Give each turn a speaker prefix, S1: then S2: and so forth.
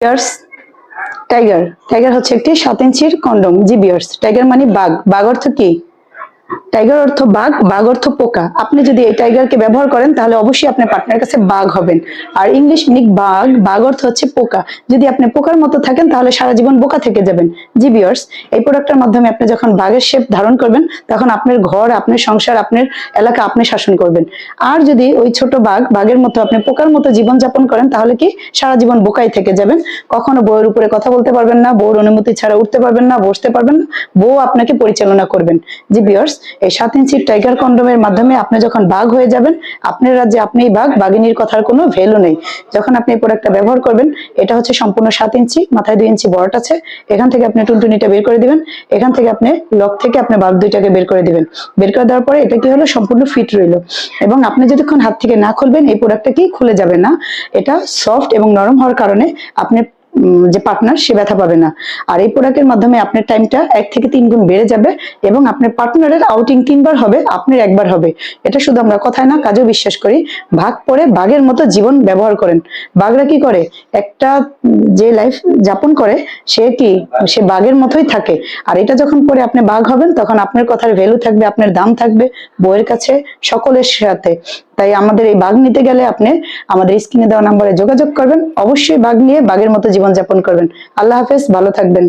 S1: বিয়ার্স tiger tiger হচ্ছে একটি সাত ইঞ্চির কন্ডম জি বিয়ার্স টাইগার মানে বাঘ। বাঘ অর্থ কি? টাইগার অর্থ বাঘ বাঘ অর্থ পোকা। আপনি যদি এই টাইগারকে ব্যবহার করেন, তাহলে অবশ্যই আপনার পার্টনার কাছে বাঘ হবেন। আর ইংলিশ মিনিক বাঘ বাঘ অর্থ হচ্ছে পোকা। যদি আপনি পোকার মতো থাকেন, তাহলে সারা জীবন বোকা থেকে যাবেন। জি বিয়ার্স এই প্রোডাক্টের মাধ্যমে আপনি যখন বাঘের শেপ ধারণ করবেন, তখন আপনার ঘর, আপনার সংসার, আপনার এলাকা, আপনি শাসন করবেন। আর যদি ওই ছোট বাঘ, বাঘের মতো আপনি পোকার মতো জীবন যাপন করেন, তাহলে কি সারা জীবন বোকাই থেকে যাবেন? কখনো বউয়ের উপরে কথা বলতে পারবেন না, বউর অনুমতি ছাড়া উঠতে পারবেন না, বসতে পারবেন না, বউ আপনাকে পরিচালনা করবেন। জি বিয়ার্স এই সাত ইঞ্চির টাইগার কন্ডোমের মাধ্যমে আপনি যখন বাঘ হয়ে যাবেন, আপনার রাজ্যে আপনিই বাঘ, বাঘিনীর কথার কোনো ভ্যালু নেই। যখন আপনি এই প্রোডাক্টটা ব্যবহার করবেন, এটা হচ্ছে সম্পূর্ণ সাত ইঞ্চি, মাথায় দুই ইঞ্চি বড়ট আছে। এখান থেকে আপনি টুনটুনিটা বের করে দিবেন। এখান থেকে আপনি লক থেকে আপনি বাঘ দুইটাকে বের করে দিবেন। বের করে দেওয়ার পরে এটা কি হলো? সম্পূর্ণ ফিট রইল। এবং আপনি যতক্ষণ হাত থেকে না খুলবেন, এই প্রোডাক্টটা কি খুলে যাবে না? এটা সফট এবং নরম হওয়ার কারণে আপনি যে পার্টনার সে ব্যথা পাবে না। আর এই প্রোডাক্টের মাধ্যমে আপনার টাইমটা এক থেকে তিন গুণ বেড়ে যাবে এবং আপনার পার্টনারের আউটিং তিনবার হবে, আপনার একবার হবে। এটা শুধু আমরা কথায় না, কাজেও বিশ্বাস করি। ভাগ পরে বাঘের মতো জীবন ব্যবহার করেন। বাঘরা কি করে? একটা যে লাইফ যাপন করে, সে কি, সে বাঘের মতোই থাকে। আর এটা যখন পরে আপনি বাঘ হবেন, তখন আপনার কথার ভ্যালু থাকবে, আপনার দাম থাকবে বইয়ের কাছে, সকলের সাথে। তাই আমাদের এই বাঘ নিতে গেলে আপনি আমাদের স্ক্রিনে দেওয়া নাম্বারে যোগাযোগ করবেন। অবশ্যই বাঘ নিয়ে বাঘের মতো জীবনযাপন করবেন। আল্লাহ হাফেজ, ভালো থাকবেন।